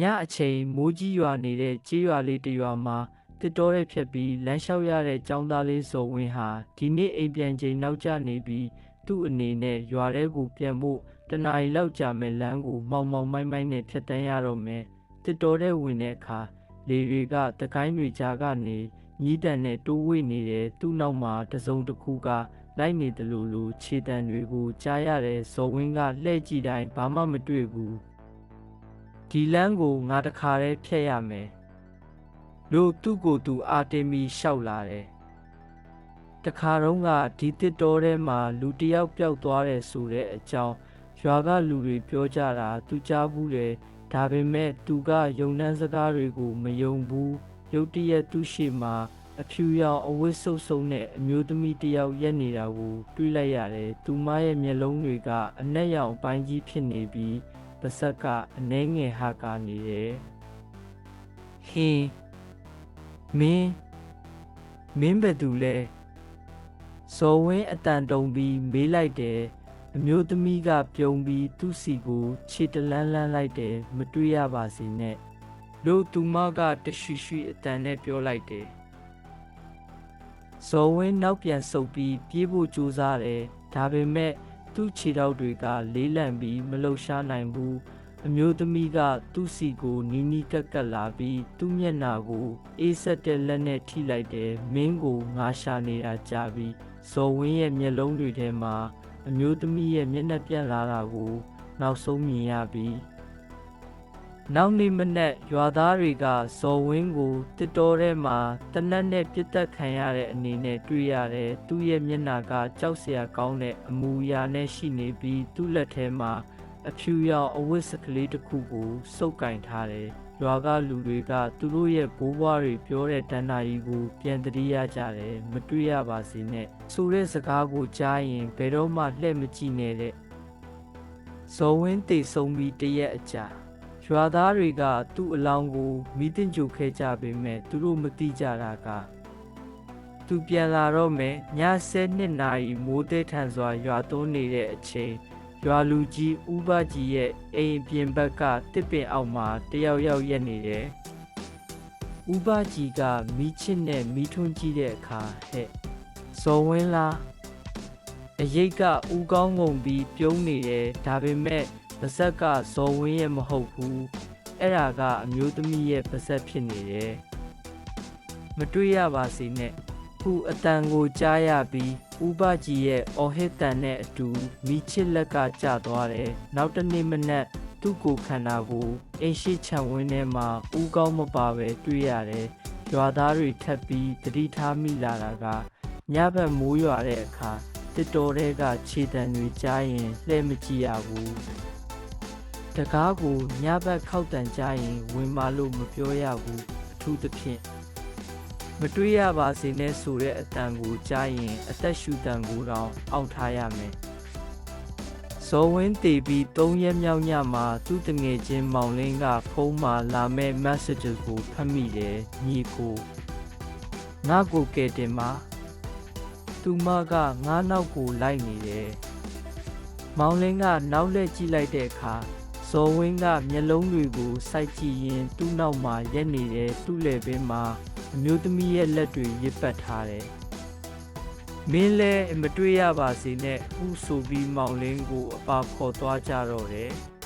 ညအချိန်မိုးကြီးရွာနေတဲ့ကြေးရွာလေးတစ်ရွာမှာတစ်တော်ရဲဖြတ်ပြီးလမ်းလျှောက်ရတဲ့ចောင်းသားလေးစော်ဝင်းဟာဒီနေ့အိမ်ပြန်ချိန်နောက်ကျနေပြီးသူ့အနေနဲ့ရွာထဲကိုပြန်ဖို့တနားရီလောက်ကြာမဲ့လမ်းကိုမောင်မောင်မိုင်းမိုင်းနဲ့ဖြတ်တန်းရတော့မယ်တစ်တော်ရဲဝင်တဲ့အခါလေတွေကတကိုင်းတွေကြားကနေညီးတန်နဲ့တိုးဝေ့နေတယ်သူ့နောက်မှာတစုံတစ်ခုကလိုက်နေတယ်လို့လို့ခြေတံတွေကိုကြားရတဲ့ဇော်ဝင်းကလှည့်ကြည့်တိုင်းဘာမှမတွေ့ဘူး ဒီလမ်းကိုငါတခါတည်းဖြတ်ရမယ်လို့သူ့ကိုယ်သူအာတင်မီလျှောက်လာတယ်တခါတော့ကဒီတစ်တော်ထဲမှာလူတစ်ယောက်ပျောက်သွားတယ်ဆိုတဲ့အကြောင်းရွာကလူတွေပြောကြတာသူကြားဘူးတယ်ဒါပေမဲ့သူကယုံနှန်းစကားတွေကိုမယုံဘူးရုတ်တရက်သူ့ရှိမှာအဖြူရောင်အဝတ်ဆုပ်ဆုံတဲ့အမျိုးသမီးတစ်ယောက်ရက်နေတာကိုတွေ့လိုက်ရတယ်သူမရဲ့မျက်လုံးတွေကအနက်ရောင်ပိုင်းကြီးဖြစ်နေပြီး ပါဇက်ကအနှဲငယ်ဟာကနေတယ်ဟင်းမင်းမင်းဘယ်သူလဲစော်ဝင်းအတန်တုံပြီးမေးလိုက်တယ်အမျိုးသမီးကပြုံးပြီးသူ့စီကိုခြေတလန်းလန်းလိုက်တယ်မတွေ့ရပါစေနဲ့လို့သူမကတရွှီရွှီအတန်နဲ့ပြောလိုက်တယ်စော်ဝင်းနောက်ပြန်ဆုပ်ပြီးပြေးဖို့ကြိုးစားတယ်ဒါပေမဲ့ သူ့ခြေထောက်တွေကလေးလံပြီးမလှုပ်ရှားနိုင်ဘူးအမျိုးသမီးကသူ့စီကိုနီးနီးကပ်ကပ်လာပြီးသူ့မျက်နှာကိုအေးဆက်တဲ့လက်နဲ့ထိလိုက်တယ်မင်းကိုငါရှာနေတာကြာပြီးဇော်ဝင်းရဲ့မျက်လုံးတွေထဲမှာအမျိုးသမီးရဲ့မျက်နှာပြက်လာတာကို နောက်ဆုံးမြင်ရပြီး နောက်နေ့မနက်ရွာသားတွေကဇော်ဝင်းကိုတစ်တော်ထဲမှာတနက်နဲ့ပြစ်တက်ခံရတဲ့အနေနဲ့တွေ့ရတယ်သူ့ရဲ့မျက်နှာကကြောက်စရာကောင်းတဲ့အမူအရာနဲ့ရှိနေပြီးသူ့လက်ထဲမှာအဖြူရောင်အဝတ်စကလေးတစ်ခုကိုစုပ်ကင်ထားတယ်ရွာကလူတွေကသူတို့ရဲ့ဘိုးဘွားတွေပြောတဲ့တန်တာကြီးကိုပြန်တတိရကြတယ်မတွေ့ရပါစေနဲ့ဆိုတဲ့စကားကိုကြားရင်ဘယ်တော့မှလှည့်မကြည့်နဲ့တဲ့ဇော်ဝင်းတိတ်ဆုံးပြီးတရက်အကြာ ရွာသားတွေကသူ့အလောင်းကိုမိတင်ကြိုခဲ့ကြပေမဲ့သူတို့မသိကြတာကသူပြန်လာတော့မယ်ည7နာရီမိုးတဲထန်စွာရွာသွန်းနေတဲ့အချိန်ရွာလူကြီးဦးဘကြီးရဲ့အိမ်ပြင်ဘက်ကတစ်ပင်အောက်မှာတယောက်ယောက်ရက်နေတယ်။ဦးဘကြီးကမိချစ်နဲ့မိထွန်းကြည့်တဲ့အခါဟဲ့ဇော်ဝင်းလားအရေးကဦးကောင်းငုံပြီးပြုံးနေတယ်ဒါပေမဲ့ ပါဇက်ကဇော်ဝင်းရဲ့မဟုတ်ဘူးအဲ့ဒါကအမျိုးသမီးရဲ့ပါဇက်ဖြစ်နေတယ်မတွေ့ရပါစေနဲ့ခုအတန်ကိုကြားရပြီးဥပကြီးရဲ့အော်ဟစ်တန်နဲ့အတူမိချစ်လက်ကကျသွားတယ်နောက်တစ်နေ့မနက်သူ့ကိုယ်ခန္ဓာကိုအိမ်ရှိချံဝင်းထဲမှာဥကောင်းမပါပဲတွေ့ရတယ်ရွာသားတွေထပ်ပြီးတတိထားမိလာတာကညဘက်မိုးရွာတဲ့အခါတစ်တော်တဲကခြေတံတွေကြားရင်လှဲမကြည့်ရဘူး တကားကိုညဘက်ခောက်တန်ကြရင်ဝင်မာလို့မပြောရဘူးအထူးသဖြင့်မတွေးရပါစေနဲ့ဆိုတဲ့အတန်ကိုကြားရင် အသက်ရှူတန်ကိုတော့အောင့်ထားရမယ်ဇော်ဝင်းတေပြီး၃ရက်မြောက်ညမှာသူ့တငယ်ချင်းမောင်လင်းကဖုန်းမှာလာမဲ့ message ကိုဖတ်မိတယ်ညီကိုငါကိုကဲတင်မှာသူမကငါနောက်ကိုလိုက်နေတယ်မောင်လင်းကနောက်လှည့်ကြည့်လိုက်တဲ့အခါ ဇော်ဝင်းကမျက်လုံးတွေကိုစိုက်ကြည့်ရင်သူ့နောက်မှာရက်နေတဲ့သူ့လက်ဘင်းမှာအမျိုးသမီးရဲ့လက်တွေရစ်ပတ်ထားတယ်။မင်းလည်းမတွေ့ရပါစေနဲ့ဥဆိုပြီးမောင်လင်းကိုအပါခေါ်သွားကြတော့တယ်။